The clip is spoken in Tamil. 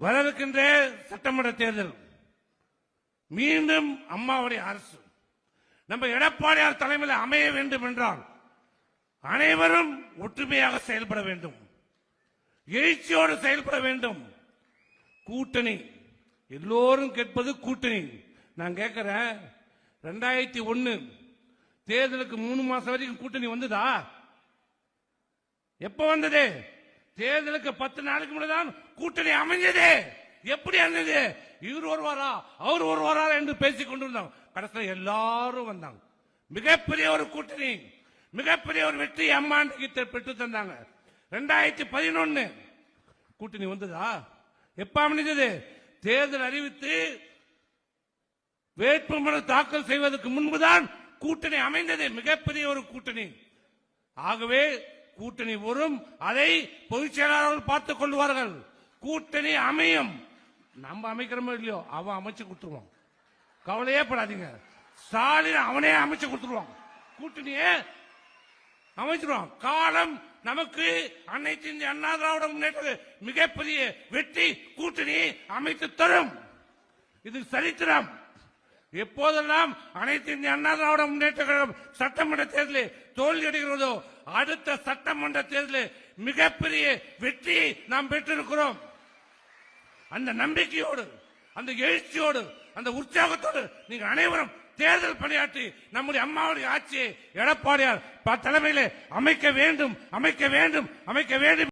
வரவிருக்கின்ற சட்டமன்ற தேர்தல். மீண்டும் அம்மாவுடைய அரசு. நம்ம எடப்பாடியார் தலைமையில் அமைய வேண்டும் என்றால் அனைவரும் ஒற்றுமையாக செயல்பட வேண்டும். எழுச்சியோடு செயல்பட வேண்டும். கூட்டணி. எல்லோரும் கேட்பது கூட்டணி. நான் கேட்கிறேன் ரெண்டாயிரத்தி ஒன்னு தேர்தலுக்கு மூணு மாசம் வரைக்கும் கூட்டணி வந்ததா? எப்ப வந்தது? தேர்தலுக்கு பத்து நாளுக்கு முன்னதான் கூட்டணி அமைஞ்சது. எப்படி அமைஞ்சது? இவர் வருவாரா அவர் வருவாரா என்று பேசிக் கொண்டிருந்தோம் கடைசியில் எல்லாரும் வந்தாங்க. மிகப்பெரிய ஒரு கூட்டணி மிகப்பெரிய ஒரு வெற்றி அம்மாண்டுக்கு பெற்று தந்தாங்க. ரெண்டாயிரத்தி பதினொன்னு கூட்டணி வந்ததா? எப்ப அமைஞ்சது? தேர்தல் அறிவித்து வேட்புமனு தாக்கல் செய்வதற்கு முன்புதான் கூட்டணி அமைந்தது. மிகப்பெரிய ஒரு கூட்டணி. ஆகவே கூட்டணி வரும். அதை பொதுச் செயலாளர்கள் பார்த்துக் கொள்வார்கள். கூட்டணி அமையும். நம்ம அமைக்கிறோமோ இல்லையோ அவன் அமைச்சு கொடுத்துருவான். கவலையே படாதீங்க. ஸ்டாலின் அவனே அமைச்சு கொடுத்துருவான். கூட்டணியே அமைச்சிருவான். காலம் நமக்கு அனைத்து இந்திய அண்ணா திராவிட முன்னேற்ற மிகப்பெரிய வெற்றி கூட்டணி அமைத்து தரும். இது சரித்திரம். எப்போதெல்லாம் அனைத்து இந்திய அண்ணா திராவிட முன்னேற்ற கழகம் சட்டமன்ற தேர்தலில் தோல்வி அடைகிறதோ அடுத்த சட்டமன்ற தேர்தலில் மிகப்பெரிய வெற்றியை நாம் பெற்றிருக்கிறோம். அந்த நம்பிக்கையோடு அந்த எழுச்சியோடு அந்த உற்சாகத்தோடு நீங்கள் அனைவரும் தேர்தல் பணியாற்றி நம்முடைய அம்மாவுடைய ஆட்சியை எடப்பாடியார் தலைமையிலே அமைக்க வேண்டும் அமைக்க வேண்டும் அமைக்க வேண்டும்